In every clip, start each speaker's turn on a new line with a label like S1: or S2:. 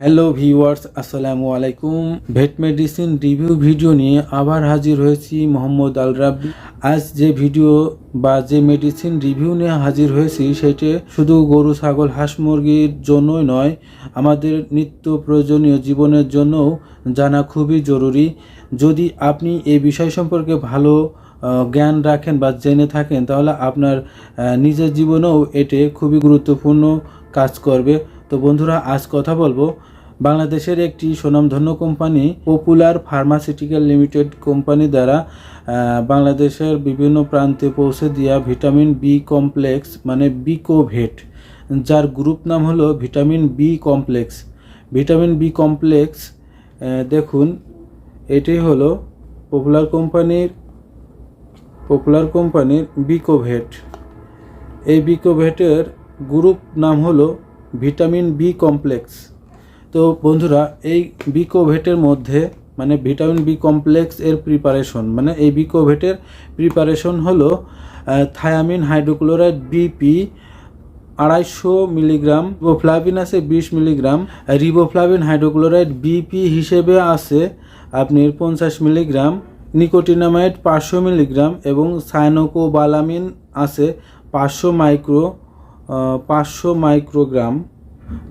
S1: Hello viewers আসসালামু আলাইকুম। ভেট medicine review video নিয়ে আবার হাজির হয়েছি মোহাম্মদ আল রাব্বি। আজ যে ভিডিও বা যে মেডিসিন রিভিউ নিয়ে হাজির হয়েছি, সেটি শুধু গরু, ছাগল, হাঁস মুরগির জন্যই নয়, আমাদের নিত্য প্রয়োজনীয় জীবনের জন্যও জানা খুবই জরুরি। যদি আপনি এই বিষয় সম্পর্কে ভালো জ্ঞান রাখেন বা জেনে থাকেন, তাহলে আপনার নিজের জীবনেও এটি খুবই গুরুত্বপূর্ণ কাজ করবে। তো বন্ধুরা, আজ কথা বলব বাংলাদেশের একটি সুনামধন্য company popular pharmaceutical limited company দ্বারা বাংলাদেশের বিভিন্ন প্রান্তে পৌঁছে দেওয়া ভিটামিন বি কমপ্লেক্স মানে বিকোভেট যার গ্রুপ নাম হলো vitamin B complex vitamin B complex দেখুন, এটি হলো পপুলার কোম্পানির পপুলার কোম্পানির বিকোভেট এই বিকোভেটের গ্রুপ নাম হলো ভিটামিন বি কমপ্লেক্স তো বন্ধুরা, এই বিকোভেটের মধ্যে মানে ভিটামিন বি কমপ্লেক্স এর প্রিপারেশন মানে এই বিকোভেটের প্রিপারেশন হলো থায়ামিন হাইড্রোক্লোরাইড বিপি আড়াইশো মিলিগ্রাম রিবোফ্লাভিন আছে বিশ মিলিগ্রাম রিবোফ্লাভিন হাইড্রোক্লোরাইড বিপি হিসেবে আছে আপনার পঞ্চাশ মিলিগ্রাম নিকোটিনামাইড পাঁচশো মিলিগ্রাম এবং সাইনোকোবালামিন আছে পাঁচশো মাইক্রো পাঁচশো মাইক্রোগ্রাম।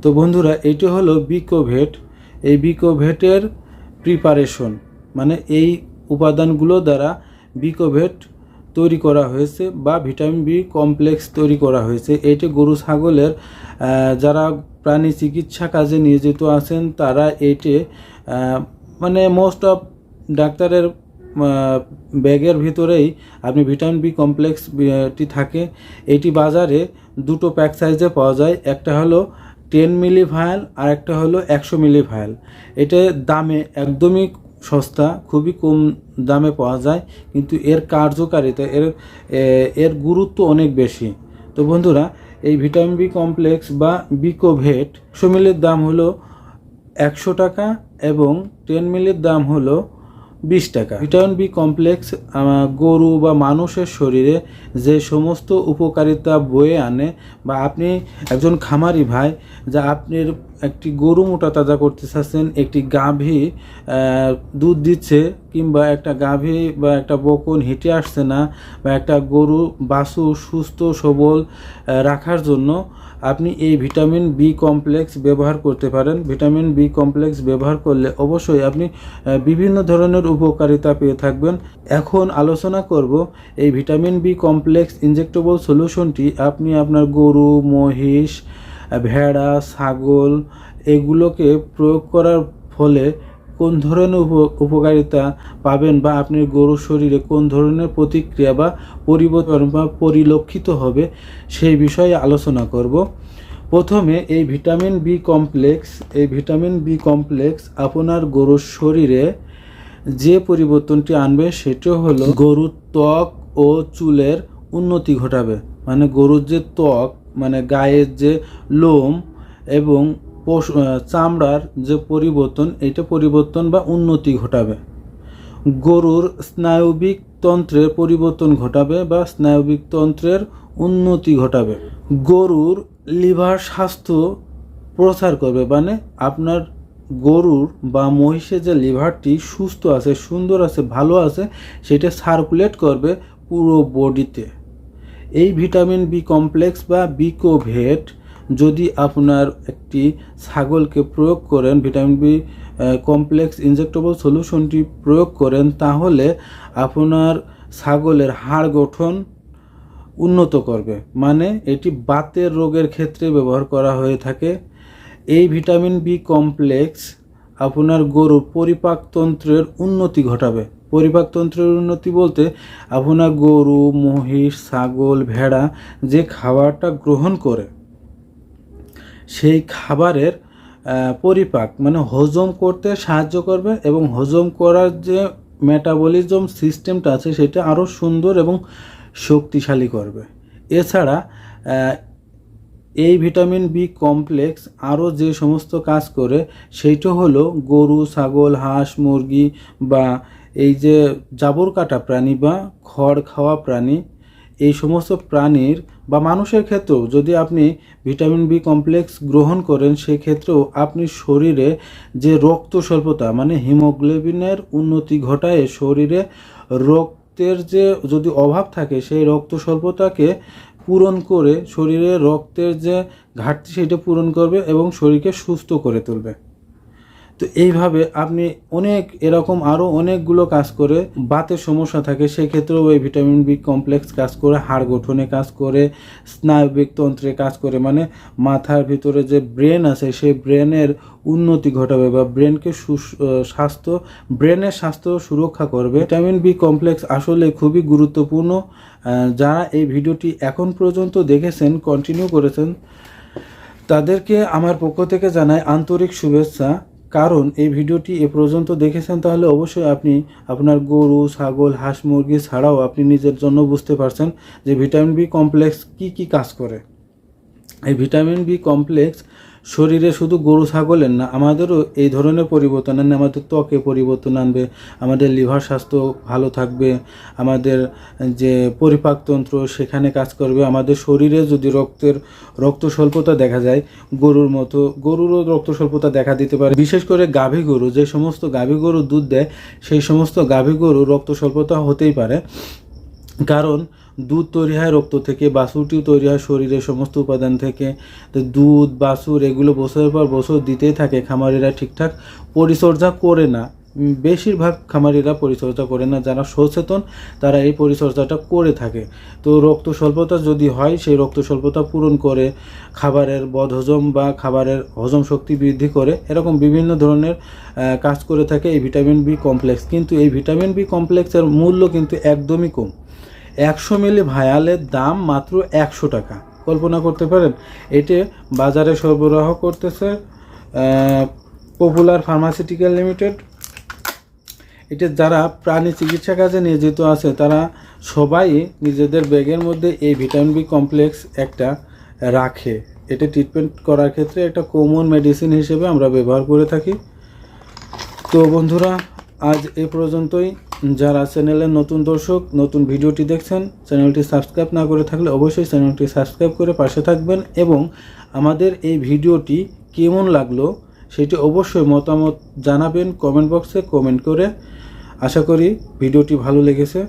S1: তো বন্ধুরা, এটি হলো বিকোভেট। এই বিকোভেটের প্রিপারেশন মানে এই উপাদানগুলো দ্বারা বিকোভেট তৈরি করা হয়েছে বা ভিটামিন বি কমপ্লেক্স তৈরি করা হয়েছে। এটি গরু, ছাগলের যারা প্রাণী চিকিৎসা কাজে নিয়োজিত আছেন, তারা এটি মানে মোস্ট অফ ডাক্তারের ব্যাগের ভিতরেই আপনি ভিটামিন বি কমপ্লেক্স টি থাকে। এটি বাজারে দুটো প্যাক সাইজে পাওয়া যায়। একটা হলো টেন মিলি ভায়াল, আর একটা হলো একশো মিলি ভায়াল। এটা দামে একদমই সস্তা, খুবই কম দামে পাওয়া যায়, কিন্তু এর কার্যকারিতা, এর এর গুরুত্ব অনেক বেশি। তো বন্ধুরা, এই ভিটামিন বি কমপ্লেক্স বা বিকোভেট একশো মিলির দাম হলো একশো টাকা এবং টেন মিলির দাম হলো বিশ টাকা। ভিটামিন বি কমপ্লেক্স গরু বা মানুষের শরীরে যে সমস্ত উপকারিতা বয়ে আনে, বা আপনি একজন খামারি ভাই, যা আপনার একটি গরু মোটা তাজা করতে চাচ্ছেন একটি গাভী দুধ দিচ্ছে, কিংবা একটা গাভী বা একটা বকন হেঁটে আসছে না, বা একটা গরু বাছু সুস্থ সবল রাখার জন্য আপনি এই ভিটামিন বি কমপ্লেক্স ব্যবহার করতে পারেন। ভিটামিন বি কমপ্লেক্স ব্যবহার করলে অবশ্যই আপনি বিভিন্ন ধরনের উপকারিতা পেয়ে থাকবেন। এখন আলোচনা করব এই ভিটামিন বি কমপ্লেক্স ইনজেক্টেবল সলিউশনটি। আপনি আপনার গরু, মহিষ ভেড়া, ছাগল এগুলোকে প্রয়োগ করার ফলে কোন ধরনের উপ- উপকারিতা পাবেন বা আপনার গরুর শরীরে কোন ধরনের প্রতিক্রিয়া বা পরিবর্তন বা পরিলক্ষিত হবে সেই বিষয়ে আলোচনা করব। প্রথমে এই ভিটামিন বি কমপ্লেক্স, এই ভিটামিন বি কমপ্লেক্স আপনার গরুর শরীরে যে পরিবর্তনটি আনবে সেটা হলো গরুর ত্বক ও চুলের উন্নতি ঘটাবে। মানে গরুর যে ত্বক মানে গায়ের যে লোম এবং পশু চামড়ার যে পরিবর্তন, এটা পরিবর্তন বা উন্নতি ঘটাবে। গরুর স্নায়বিক তন্ত্রের পরিবর্তন ঘটাবে বা স্নায়বিক তন্ত্রের উন্নতি ঘটাবে। গরুর লিভার স্বাস্থ্য প্রচার করবে মানে আপনার গরুর বা মহিষের যে লিভারটি সুস্থ আছে, সুন্দর আছে, ভালো আছে, সেটা সার্কুলেট করবে পুরো বডিতে এই ভিটামিন বি কমপ্লেক্স বা বিকোভেট যদি আপনার একটি ছাগলকে প্রয়োগ করেন, ভিটামিন বি কমপ্লেক্স ইনজেক্টেবল সলিউশনটি প্রয়োগ করেন, তাহলে আপনার ছাগলের হাড় গঠন উন্নত করবে। মানে এটি বাতের রোগের ক্ষেত্রে ব্যবহার করা হয়ে থাকে। এই ভিটামিন বি কমপ্লেক্স আপনার গরুর পরিপাকতন্ত্রের উন্নতি ঘটাবে। পরিপাকতন্ত্রের উন্নতি বলতে আপনার গরু, মহিষ, ছাগল, ভেড়া যে খাবারটা গ্রহণ করে, সেই খাবারের পরিপাক মানে হজম করতে সাহায্য করবে এবং হজম করার যে মেটাবলিজম সিস্টেমটা আছে সেটা আরও সুন্দর এবং শক্তিশালী করবে। এছাড়া এই ভিটামিন বি কমপ্লেক্স আরও যে সমস্ত কাজ করে, সেইটা হলো গরু, ছাগল, হাঁস, মুরগি বা এই যে জাবর কাটা প্রাণী বা খড় খাওয়া প্রাণী, এই সমস্ত প্রাণীর বা মানুষের ক্ষেত্রেও যদি আপনি ভিটামিন বি কমপ্লেক্স গ্রহণ করেন, সেক্ষেত্রেও আপনি শরীরে যে রক্ত স্বল্পতা মানে হিমোগ্লোবিনের উন্নতি ঘটায় শরীরে রক্তের যে যদি অভাব থাকে, সেই রক্ত স্বল্পতাকে পূরণ করে শরীরে রক্তের যে ঘাটতি, সেটা পূরণ করবে এবং শরীরকে সুস্থ করে তুলবে। তো এইভাবে আপনি অনেক, এরকম আরও অনেকগুলো কাজ করে বাতের সমস্যা থাকে, সেক্ষেত্রেও এই ভিটামিন বি কমপ্লেক্স কাজ করে, হাড় গঠনে কাজ করে, স্নায়বিক তন্ত্রে কাজ করে মানে মাথার ভিতরে যে ব্রেন আছে, সেই ব্রেনের উন্নতি ঘটাবে বা ব্রেনকে স্বাস্থ্য, ব্রেনের স্বাস্থ্য সুরক্ষা করবে। ভিটামিন বি কমপ্লেক্স আসলে খুবই গুরুত্বপূর্ণ। যারা এই ভিডিওটি এখন পর্যন্ত দেখেছেন কন্টিনিউ করেছেন, তাদেরকে আমার পক্ষ থেকে জানাই আন্তরিক শুভেচ্ছা। কারণ এই ভিডিওটি এ পর্যন্ত দেখেছেন, তাহলে অবশ্যই আপনি আপনার গরু, ছাগল, হাঁস, মুরগি ছাড়াও আপনি নিজের জন্য বুঝতে পারছেন যে ভিটামিন বি কমপ্লেক্স কি কি কাজ করে। এই ভিটামিন বি কমপ্লেক্স শরীরে শুধু গরু, ছাগলের না, আমাদেরও এই ধরনের পরিবর্তন আনবে, আমাদের ত্বকে পরিবর্তন আনবে, আমাদের লিভার স্বাস্থ্য ভালো থাকবে, আমাদের যে পরিপাকতন্ত্র সেখানে কাজ করবে, আমাদের শরীরে যদি রক্তের রক্ত স্বল্পতা দেখা যায় গরুর মতো, গরুরও রক্ত স্বল্পতা দেখা দিতে পারে। বিশেষ করে গাভী গরু, যে সমস্ত গাভী গরু দুধ দেয়, সেই সমস্ত গাভী গরু রক্ত স্বল্পতা হতেই পারে। কারণ দুধ তৈরি হয় রক্ত থেকে বাছুরটিও তৈরি হয় শরীরের সমস্ত উপাদান থেকে। তো দুধ বাছুর এগুলো বছরের পর বছর দিতেই থাকে, খামারিরা ঠিকঠাক পরিচর্যা করে না। বেশিরভাগ খামারিরা পরিচর্যা করে না, যারা সচেতন তারা এই পরিচর্যাটা করে থাকে। তো রক্ত স্বল্পতা যদি হয়, সেই রক্ত স্বল্পতা পূরণ করে, খাবারের বদহজম বা খাবারের হজম শক্তি বৃদ্ধি করে, এরকম বিভিন্ন ধরনের কাজ করে থাকে এই ভিটামিন বি কমপ্লেক্স। কিন্তু এই ভিটামিন বি কমপ্লেক্সের মূল্য কিন্তু একদমই কম। একশো মিলি ভায়ালের দাম মাত্র একশো টাকা। কল্পনা করতে পারেন, এটি বাজারে সরবরাহ করতেছে পপুলার ফার্মাসিউটিক্যাল লিমিটেড এটা যারা প্রাণী চিকিৎসা কাজে নিয়োজিত আছে, তারা সবাই নিজেদের ব্যাগের মধ্যে এই ভিটামিন বি কমপ্লেক্স একটা রাখে। এটা ট্রিটমেন্ট করার ক্ষেত্রে একটা কমন মেডিসিন হিসেবে আমরা ব্যবহার করে থাকি। তো বন্ধুরা, আজ এ পর্যন্তই। যারা চ্যানেলের নতুন দর্শক, নতুন ভিডিওটি দেখছেন, চ্যানেলটি সাবস্ক্রাইব না করে থাকলে অবশ্যই চ্যানেলটি সাবস্ক্রাইব করে পাশে থাকবেন এবং আমাদের এই ভিডিওটি কেমন লাগল সেটি অবশ্যই মতামত জানাবেন কমেন্ট বক্সে কমেন্ট করে। আশা করি ভিডিওটি ভালো লেগেছে।